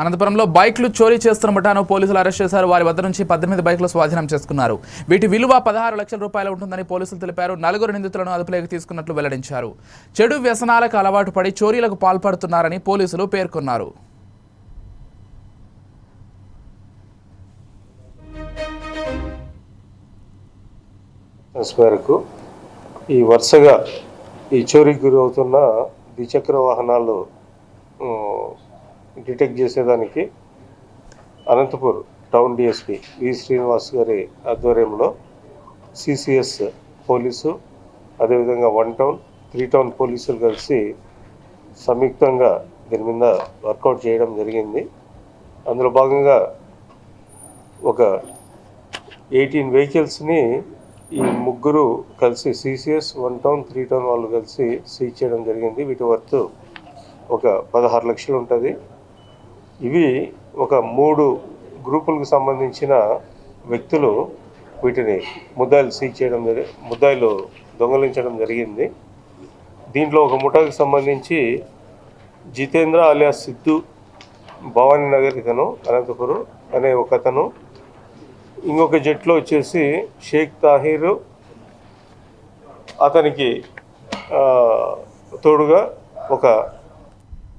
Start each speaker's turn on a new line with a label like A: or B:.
A: అనంతపురంలో బైక్లు చోరీ చేస్తున్న ముఠాను పోలీసులు అరెస్ట్ చేశారు. వారి వద్ద నుంచి పద్దెనిమిది బైక్లు స్వాధీనం చేసుకున్నారు. వీటి విలువ పదహారు లక్షల రూపాయలు ఉంటుందని పోలీసులు తెలిపారు. నలుగురు నిందితులను అదుపులోకి తీసుకున్నట్లు వెల్లడించారు. చెడు వ్యసనాలకు అలవాటు పడి చోరీలకు పాల్పడుతున్నారని పోలీసులు పేర్కొన్నారు.
B: మేరకు ఈ వరుసగా ఈ చోరీకి గురవుతున్న ద్విచక్ర వాహనాలు డిటెక్ట్ చేసేదానికి Anantapur town DSP V Srinivas గారి ఆధ్వర్యంలో సిసిఎస్ పోలీసు అదేవిధంగా వన్ టౌన్ త్రీ టౌన్ పోలీసులు కలిసి సంయుక్తంగా దీని మీద వర్కౌట్ చేయడం జరిగింది. అందులో భాగంగా ఒక ఎయిటీన్ వెహికల్స్ని ఈ ముగ్గురు కలిసి CCS one town three town వాళ్ళు కలిసి సీజ్ చేయడం జరిగింది. వీటి వర్త్ ఒక పదహారు లక్షలు ఉంటుంది. ఇవి ఒక మూడు గ్రూపులకు సంబంధించిన వ్యక్తులు వీటిని ముద్దాయిలు సీజ్ చేయడం జరి ముద్దాయిలు దొంగలించడం జరిగింది. దీంట్లో ఒక ముఠాకి సంబంధించి జితేంద్ర అలియా సిద్ధు భవానీ నగర్ ఇతను అనంతపురం అనే ఒక అతను. ఇంకొక జట్లో వచ్చేసి షేక్ తాహీర్. అతనికి తోడుగా ఒక